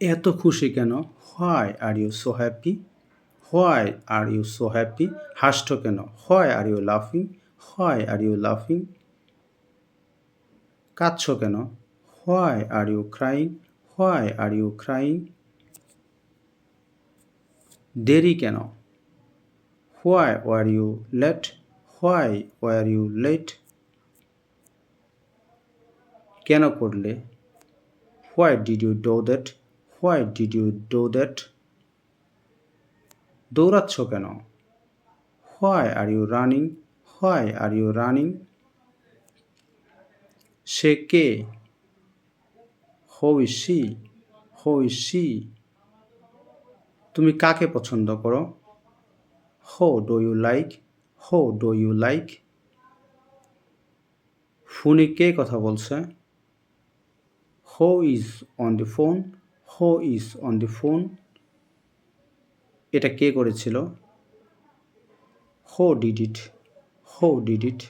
এত খুশি কেন? Why are you so happy why are you so happy হাসছ কেন? হোয়াই আর ইউ লাফিং হোয়াই আর ইউ লাফিং কাঁদছ কেন? Why are you crying why are you crying দেরি কেন? Why were you late why were you late কেন করলে? Why did you do that why did you do that দৌড়াচ্ছ কেন? Why are you running why are you running সে কে? হো C হো C তুমি কাকে পছন্দ করো? Who do you like who do you like ফোনে কে কথা বলছে? Who is on the phone who is on the phone এটা কে করেছিল? হো ডিড ইট হো ডিড ইট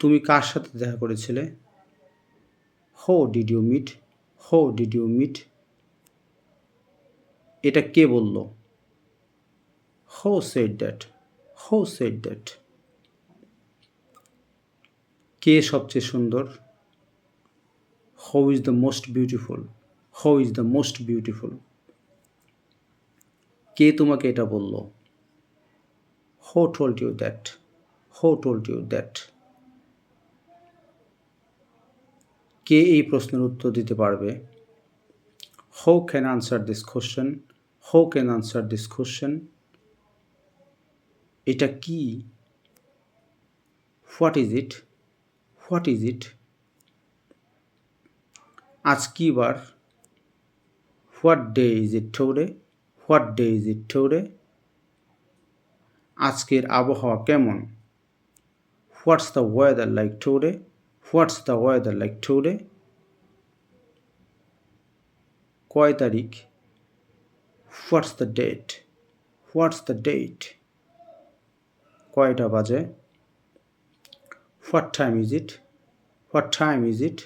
তুমি কার সাথে দেখা করেছিলে? Who did you meet who did you meet এটা কে বলল? Who said that who said that কে সবচেয়ে সুন্দর? Who is the most beautiful who is the most beautiful কে তোমাকে এটা বলল? Who told you that who told you that কে এই প্রশ্নের উত্তর দিতে পারবে? Who can answer this question who can answer this question এটা কি? What is it what is it আজ কি বার। What day is it ঠৌরে what day is it ঠৌরে আজকের আবহাওয়া কেমন? What's the weather like ঠৌরে what's the weather like ঠৌরে কয় তারিখ? What's the date? What's the date? কয়টা বাজে? What time is it? What time is it?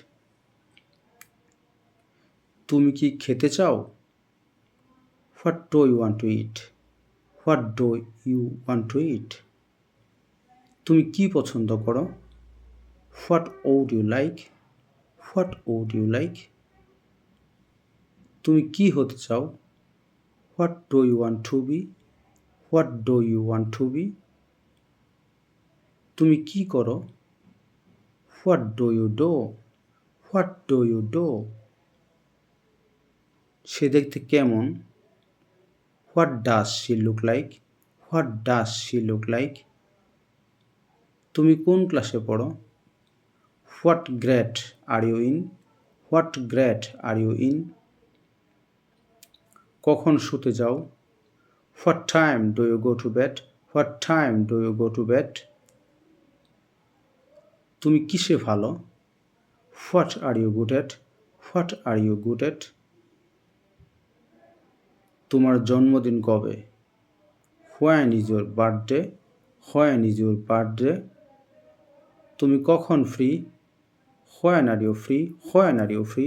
তুমি কি খেতে চাও? What do you want to eat what do you want to eat তুমি কি পছন্দ করো? What would you like what would you like তুমি কি হতে চাও? What do you want to be what do you want to be তুমি কি করো? What do you do what do you do সে দেখতে কেমন? What does she look like what does she look like তুমি কোন ক্লাসে পড়ো? What grade are you in what grade are you in কখন শুতে যাও? What time do you go to bed what time do you go to bed তুমি কিসে ভালো? What are you good at what are you good at তোমার জন্মদিন কবে? When is your birthday when is your birthday তুমি কখন free when are you free when are you free